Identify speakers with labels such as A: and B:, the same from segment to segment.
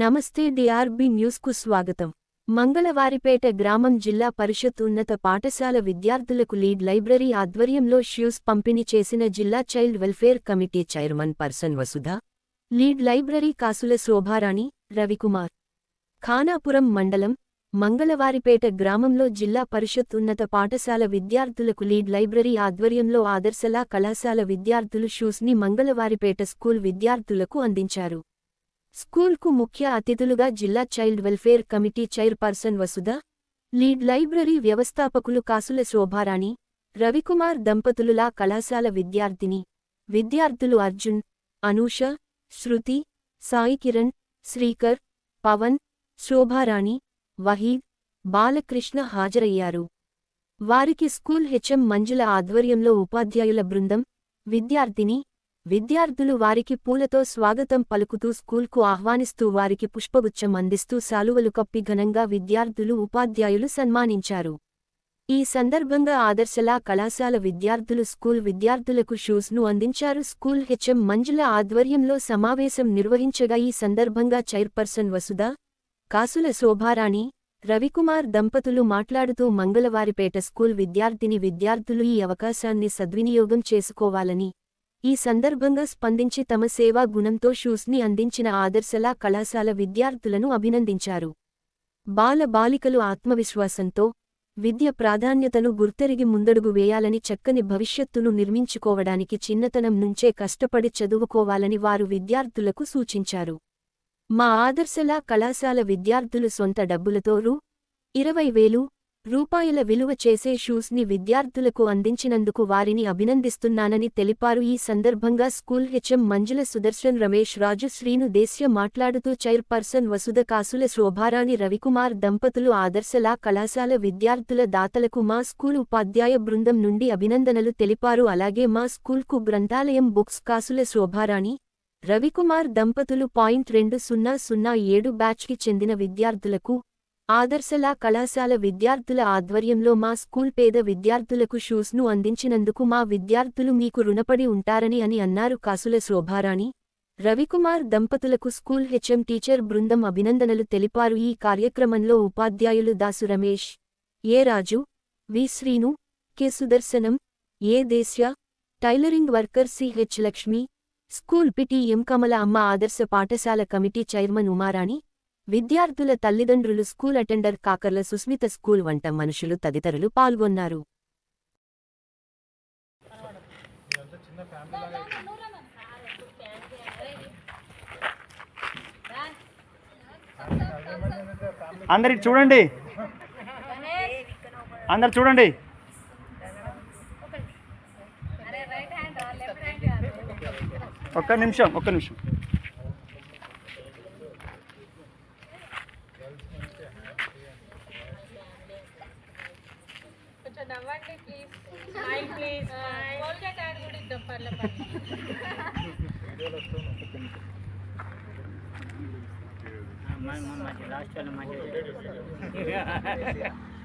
A: నమస్తే డిఆర్బి న్యూస్కు స్వాగతం. మంగళవారిపేట గ్రామం జిల్లా పరిషత్ ఉన్నత పాఠశాల విద్యార్థులకు లీడ్ లైబ్రరీ ఆధ్వర్యంలో షూస్ పంపిణీ చేసిన జిల్లా child welfare committee chairman person Vasudha lead library Kasula Shobharani Ravikumar. Khanapuram మండలం మంగళవారిపేట గ్రామంలో జిల్లా పరిషత్ ఉన్నత పాఠశాల విద్యార్థులకు లీడ్ లైబ్రరీ ఆధ్వర్యంలో ఆదర్శలా కళాశాల విద్యార్థులు షూస్ని మంగళవారిపేట స్కూల్ విద్యార్థులకు అందించారు. స్కూల్కు ముఖ్య అతిథులుగా జిల్లా child welfare committee chairperson Vasudha lead library వ్యవస్థాపకులు కాసుల శోభారాణి రవికుమార్ దంపతులులా కళాశాల విద్యార్థిని విద్యార్థులు అర్జున్ అనూష శృతి సాయి కిరణ్ శ్రీకర్ పవన్ శోభారాణి వహీద్ బాలకృష్ణ హాజరయ్యారు. వారికి స్కూల్ హెచ్ఎం మంజుల ఆధ్వర్యంలో ఉపాధ్యాయుల బృందం విద్యార్థిని విద్యార్థులు వారికి పూలతో స్వాగతం పలుకుతూ స్కూల్కు ఆహ్వానిస్తూ వారికి పుష్పగుచ్చం అందిస్తూ శాలువలు కప్పి ఘనంగా విద్యార్థులు ఉపాధ్యాయులు సన్మానించారు. ఈ సందర్భంగా ఆదర్శలా కళాశాల విద్యార్థులు స్కూల్ విద్యార్థులకు షూస్ను అందించారు. స్కూల్ హెచ్ఎం మంజుల ఆధ్వర్యంలో సమావేశం నిర్వహించగా ఈ సందర్భంగా చైర్పర్సన్ వసుధ కాసుల శోభారాణి రవికుమార్ దంపతులు మాట్లాడుతూ మంగళవారిపేట స్కూల్ విద్యార్థిని విద్యార్థులు ఈ అవకాశాన్ని సద్వినియోగం చేసుకోవాలని ఈ సందర్భంగా స్పందించి తమ సేవా గుణంతో షూస్ని అందించిన ఆదర్శలా కళాశాల విద్యార్థులను అభినందించారు. బాల బాలికలు ఆత్మవిశ్వాసంతో విద్య ప్రాధాన్యతను గుర్తెరిగి ముందడుగు వేయాలని చక్కని భవిష్యత్తును నిర్మించుకోవడానికి చిన్నతనం నుంచే కష్టపడి చదువుకోవాలని వారు విద్యార్థులకు సూచించారు. మా ఆదర్శలా కళాశాల విద్యార్థులు సొంత డబ్బులతో రూ. ఇరవై వేలు రూపాయల విలువ చేసే షూస్ని విద్యార్థులకు అందించినందుకు వారిని అభినందిస్తున్నానని తెలిపారు. ఈ సందర్భంగా స్కూల్ హెచ్ఎం మంజుల సుదర్శన్ రమేష్ రాజు శ్రీను దేశ్య మాట్లాడుతూ చైర్పర్సన్ వసుధ కాసుల శోభారాణి రవికుమార్ దంపతులు ఆదర్శలా కళాశాల విద్యార్థుల దాతలకు మా స్కూల్ ఉపాధ్యాయ బృందం నుండి అభినందనలు తెలిపారు. అలాగే మా స్కూల్కు గ్రంథాలయం బుక్స్ కాసుల శోభారాణి రవికుమార్ దంపతులు పాయింట్ రెండు సున్నా సున్నా ఏడు బ్యాచ్కి చెందిన విద్యార్థులకు ఆదర్శలా కళాశాల విద్యార్థుల ఆధ్వర్యంలో మా స్కూల్ పేద విద్యార్థులకు షూస్ను అందించినందుకు మా విద్యార్థులు మీకు రుణపడి ఉంటారని అని అన్నారు కాసుల శోభారాణి. రవికుమార్ దంపతులకు స్కూల్ హెచ్ఎం టీచర్ బృందం అభినందనలు తెలిపారు. ఈ కార్యక్రమంలో ఉపాధ్యాయులు Dasu Ramesh A Raju V Srinu K Sudarshanam A Deshya tailoring worker CH Lakshmi school PT M Kamala అమ్మ ఆదర్శ పాఠశాల కమిటీ చైర్మన్ ఉమారాణి విద్యార్థుల తల్లిదండ్రులు school attender Kakarla Susmitha school వంట మనుషులు తదితరులు పాల్గొన్నారు.
B: అందరి చూడండి. అందరు చూడండి. ఒక్క నిమిషం ఒక్క నిమిషం.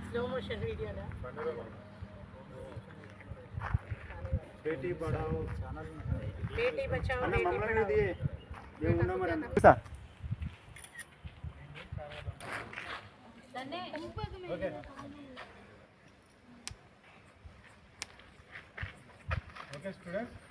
C: స్లో మోషన్ వీడియోనా బేటీ పడావో ఛానల్ బేటీ బచావో బేటీ పడావో ये नंबर सर तने ऊपर
B: में
D: ओके स्टूडेंट्स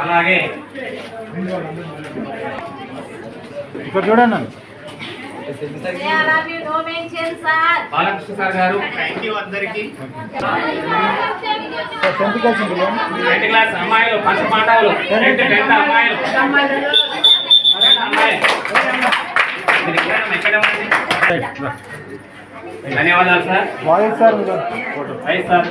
D: అలాగే. ఇక్కడ చూడండి
E: బాలకృష్ణ సార్ గారు. థ్యాంక్ అమ్మాయిలు పసుపు పాఠాలు అమ్మాయిలు. అమ్మాయిలు. ధన్యవాదాలు sir.
D: Voice sir photo
E: sir.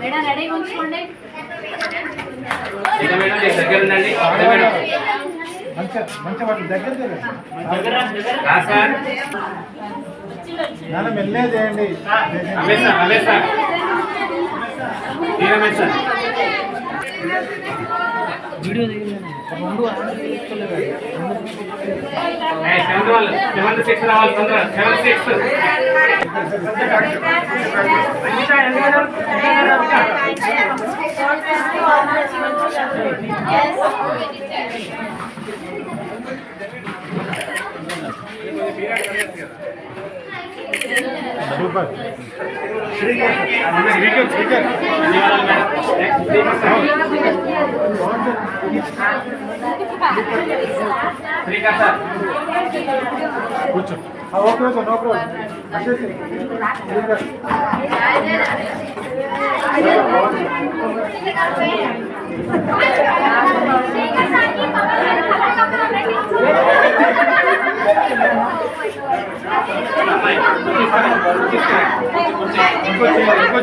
E: Madam
C: ready ఉంచుకోండి.
E: మేడం దగ్గర ఉండండి. మేడం.
D: నాన్న మెల్లే చేయండి
E: రమేష్ సార్ రమేష్ సార్ ఈ రమేష్ సార్ ఏయ్, సెవెంత్ వాళ్ళు సెవెంత్ సిక్స్ రావాలి తొందర సెవెంత్ సిక్స్
D: సూపర్
E: ధన్యవాదాలు మేడం నెక్స్ట్ శ్రీకాంత్ సార్
D: కూర్చో ఓకే ఓకే నో ప్రాబ్లం
E: అమ్మాయి
D: ఇంకో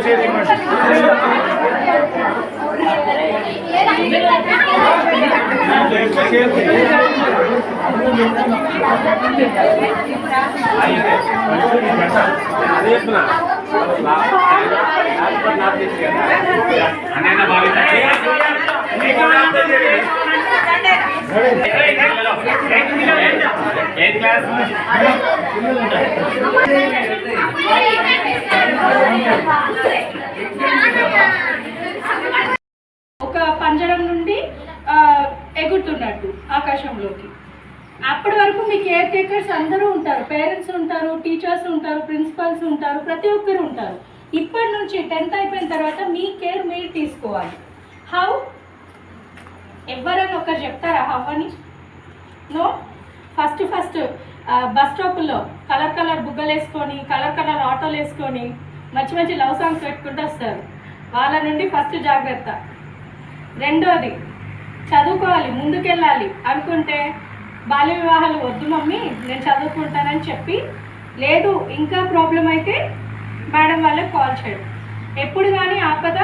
D: చైర్ ఇంకో
C: ఒక పంజరం నుండి ఎగురుతున్నట్టు ఆకాశంలోకి. అప్పటి వరకు మీ కేర్ టేకర్స్ అందరూ ఉంటారు. పేరెంట్స్ ఉంటారు టీచర్స్ ఉంటారు ప్రిన్సిపల్స్ ఉంటారు ప్రతి ఒక్కరు ఉంటారు. ఇప్పటి నుంచి టెన్త్ అయిపోయిన తర్వాత మీ కేర్ మీరు తీసుకోవాలి. హౌ ఎవరైనా ఒకరు చెప్తారా హవ్వని నో ఫస్ట్ ఫస్ట్ బస్ స్టాప్లో కలర్ కలర్ బుగ్గలు వేసుకొని కలర్ కలర్ ఆటోలు వేసుకొని మంచి మంచి లవ్ సాంగ్స్ పెట్టుకుంటూ వస్తారు. వాళ్ళ నుండి ఫస్ట్ జాగ్రత్త. రెండోది చదువుకోవాలి ముందుకెళ్ళాలి. అనుకుంటే బాల్య వివాహాలు వద్దు మమ్మీ నేను చదువుకుంటానని చెప్పి లేదు ఇంకా ప్రాబ్లం అయితే మేడం వాళ్ళకి కాల్ చేయడం. ఎప్పుడు కానీ ఆపద?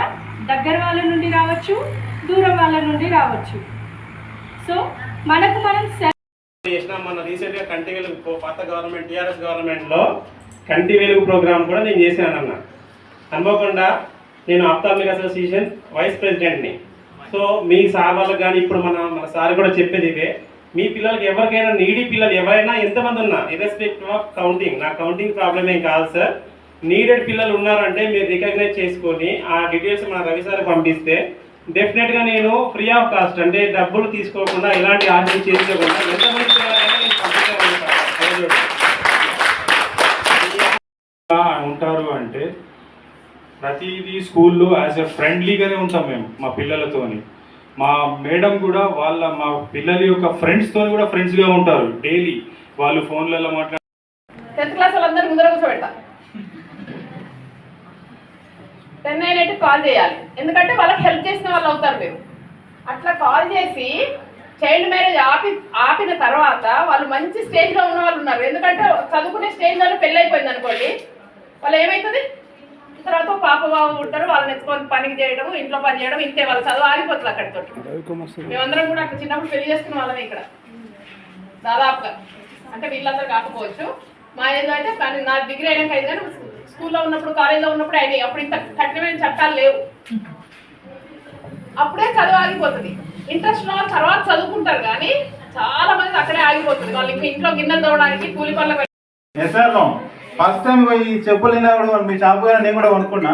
C: దగ్గర వాళ్ళ నుండి రావచ్చు దూరం వాళ్ళ నుండి రావచ్చు. సో మనకు మనం
F: చేసిన మన రీసెంట్గా కంటి వెలుగు పాత గవర్నమెంట్ టీఆర్ఎస్ గవర్నమెంట్లో కంటి వెలుగు ప్రోగ్రామ్ కూడా నేను చేశాను అన్న అనుకోకుండా నేను అప్తాబ్లిక్ అసోసియేషన్ వైస్ ప్రెసిడెంట్ని. సో మీ సార్ వాళ్ళకి కానీ ఇప్పుడు మన మన సార్ కూడా చెప్పేది ఇదే మీ పిల్లలకి ఎవరికైనా నీడీ పిల్లలు ఎవరైనా ఎంతమంది ఉన్నా ఇర్రెస్పెక్టివ్ ఆఫ్ కౌంటింగ్ నా కౌంటింగ్ ప్రాబ్లం ఏం కాదు సార్ నీడెడ్ పిల్లలు ఉన్నారంటే మీరు రికగ్నైజ్ చేసుకొని ఆ డీటెయిల్స్ మన రవి సార్ పంపిస్తే డెఫినెట్గా నేను ఫ్రీ ఆఫ్ కాస్ట్ అంటే డబ్బులు తీసుకోకుండా ఎలాంటి ఆర్డర్ చేసుకోకుండా ఎంతమంది
G: ఉంటారు అంటే ప్రతిదీ స్కూల్లో యాజ్ ఎ ఫ్రెండ్లీగానే ఉంటాం మేము మా పిల్లలతోని. మా మేడం కూడా వాళ్ళ మా పిల్లల యొక్క ఫ్రెండ్స్తో కూడా ఫ్రెండ్స్గా ఉంటారు డైలీ వాళ్ళు ఫోన్లలో మాట్లాడి
H: టెన్త్ క్లాస్ వాళ్ళందరూ ముందర కూర్చోబెడతారు టెన్ అయినట్టు కాల్ చేయాలి. ఎందుకంటే వాళ్ళకి హెల్ప్ చేసిన వాళ్ళు అవుతారు మీరు. అట్లా కాల్ చేసి చైల్డ్ మ్యారేజ్ ఆపి ఆపిన తర్వాత వాళ్ళు మంచి స్టేజ్లో ఉన్న వాళ్ళు ఉన్నారు. ఎందుకంటే చదువుకునే స్టేజ్లోనే పెళ్ళి అయిపోయింది అనుకోండి. వాళ్ళు ఏమవుతుంది తర్వాత పాప బాబు ఉంటారు వాళ్ళని ఎత్తుకొని పనికి చేయడం ఇంట్లో పని చేయడం ఇంతే వాళ్ళు చదువు ఆగిపోతుంది అక్కడితో. మేమందరం కూడా అక్కడ చిన్నప్పుడు పెళ్ళి చేసుకున్న వాళ్ళమే ఇక్కడ. దాదాపుగా. అంటే వీళ్ళందరూ కాకపోవచ్చు. మా ఏదో అయితే కానీ నా డిగ్రీ అయినాక అయింది కానీ స్కూల్లో ఉన్నప్పుడు కాలేజ్లో ఉన్నప్పుడు అయినాయి. అప్పుడు ఇంత కఠినమైన చట్టాలు లేవు. అప్పుడే చదువు ఆగిపోతుంది. ఇంట్రెస్ట్ ఉన్న వాళ్ళు తర్వాత చదువుకుంటారు కానీ చాలా మంది అక్కడే ఆగిపోతుంది. వాళ్ళు ఇంకా ఇంట్లో గిన్నెలు తవ్వడానికి కూలి పనులకు
D: ఫస్ట్ టైం ఈ చెప్పులు అయినా కూడా మీ షాప్ గారు నేను కూడా కొనుక్కున్నా.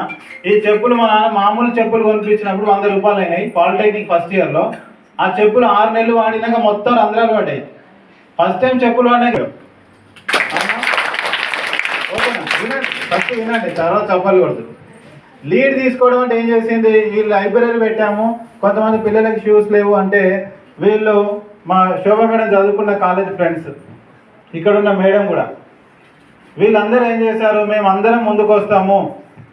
D: ఈ చెప్పులు మా నాన్న మామూలు చెప్పులు కొనిపించినప్పుడు వంద రూపాయలు అయినాయి. పాలిటెక్నిక్ ఫస్ట్ ఇయర్లో ఆ చెప్పులు ఆరు నెలలు వాడినాక మొత్తం రంధ్రాలు పడ్డాయి. ఫస్ట్ టైం చెప్పులు వాడినాయి ఫస్ట్ వినండి తర్వాత చప్పలు కొడుతుంది. లీడ్ తీసుకోవడం అంటే ఏం చేసింది? వీళ్ళు లైబ్రరీ పెట్టాము కొంతమంది పిల్లలకి షూస్ లేవు అంటే వీళ్ళు మా శోభ మేడం చదువుకున్న కాలేజ్ ఫ్రెండ్స్ ఇక్కడ ఉన్న మేడం కూడా. వీళ్ళందరూ ఏం చేశారు? మేము అందరం ముందుకు వస్తాము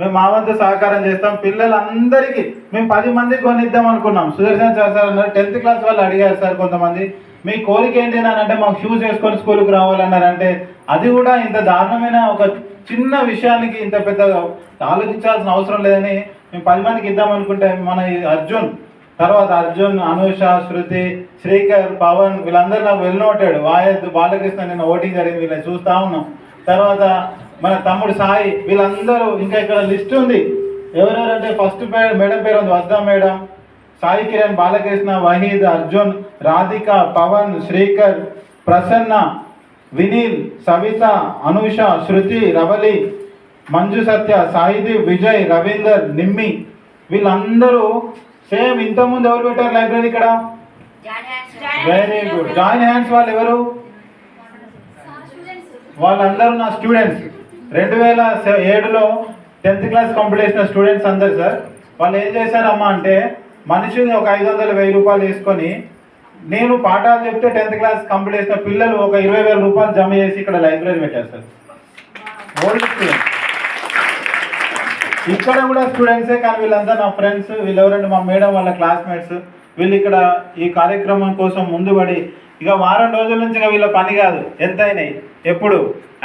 D: మేము మా వంతు సహకారం చేస్తాం. పిల్లలందరికీ మేము పది మందికి కొనిద్దాం అనుకున్నాం. సుదర్శన్ సార్ సార్ అన్నారు టెన్త్ క్లాస్ వాళ్ళు అడిగారు సార్ కొంతమంది. మీ కోరిక ఏంటి అంటే మాకు షూస్ వేసుకొని స్కూల్కి రావాలన్నారంటే అది కూడా ఇంత దారుణమైన ఒక చిన్న విషయానికి ఇంత పెద్ద ఆలోచించాల్సిన అవసరం లేదని మేము పది మందికి ఇద్దాం అనుకుంటే మన అర్జున్ తర్వాత అర్జున్ అనుష శృతి శ్రీకర్ పవన్ వీళ్ళందరూ నాకు వెళ్ళినోటాడు వాయద్ బాలకృష్ణ నిన్న ఓటింగ్ జరిగింది వీళ్ళని చూస్తా ఉన్నాం. తర్వాత మన తమ్ముడు సాయి వీళ్ళందరూ ఇంకా ఇక్కడ లిస్ట్ ఉంది. ఎవరెవరంటే ఫస్ట్ పేరు మేడం పేరు ఉంది. వస్దా మేడం సాయి కిరణ్ బాలకృష్ణ వహీద్ అర్జున్ రాధిక పవన్ శ్రీకర్ ప్రసన్న వినీల్ సవిత అనూష శృతి రవలి మంజు సత్య సాయిదీప్ విజయ్ రవీందర్ నిమ్మి. వీళ్ళందరూ సేమ్ ఇంతకుముందు ఎవరు పెట్టారు లైబ్రరీ ఇక్కడ? వెరీ గుడ్ జాయిన్ హ్యాండ్స్ వాళ్ళు ఎవరు? వాళ్ళందరూ నా స్టూడెంట్స్. రెండు వేల ఏడులో టెన్త్ క్లాస్ కంప్లీట్ చేసిన స్టూడెంట్స్ అందరు సార్. వాళ్ళు ఏం చేశారమ్మా అంటే మనిషిని ఒక ఐదు వందలు వెయ్యి రూపాయలు తీసుకొని నేను పాఠాలు చెప్తే టెన్త్ క్లాస్ కంప్లీట్ చేసిన పిల్లలు ఒక ఇరవై వేల రూపాయలు జమ చేసి ఇక్కడ లైబ్రరీ పెట్టేస్తారు ఓల్డ్ స్టూడెంట్ ఇక్కడ కూడా స్టూడెంట్సే కానీ వీళ్ళంతా నా ఫ్రెండ్స్ వీళ్ళు ఎవరంటే మా మేడం వాళ్ళ క్లాస్మేట్స్ వీళ్ళు ఇక్కడ ఈ కార్యక్రమం కోసం ముందుబడి ఇక వారం రోజుల నుంచి ఇక వీళ్ళ పని కాదు. ఎంత అయినాయి ఎప్పుడు?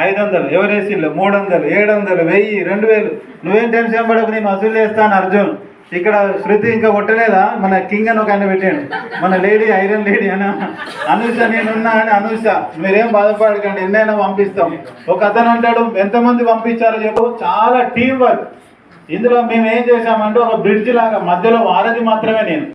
D: ఐదు వందలు. ఎవరేసిళ్ళు మూడు వందలు ఏడు వందలు వెయ్యి రెండు వేలు. నువ్వేం టెన్షన్ పడకు నేను వసూలు చేస్తాను అర్జున్. ఇక్కడ శృతి ఇంకా కొట్టలేదా? మన కింగ్ అని ఒక ఆయన పెట్టాడు. మన లేడీ ఐరన్ లేడీ అని అనుష నేనున్నా అని అనుష. మీరేం బాధపడకండి ఎన్నైనా పంపిస్తాం. ఒక అతను అంటాడు ఎంతమంది పంపించారో చెప్పు. చాలా టీం వర్క్. ఇందులో మేము ఏం చేసామంటే ఒక బ్రిడ్జ్ లాగా మధ్యలో వారధి మాత్రమే నేను.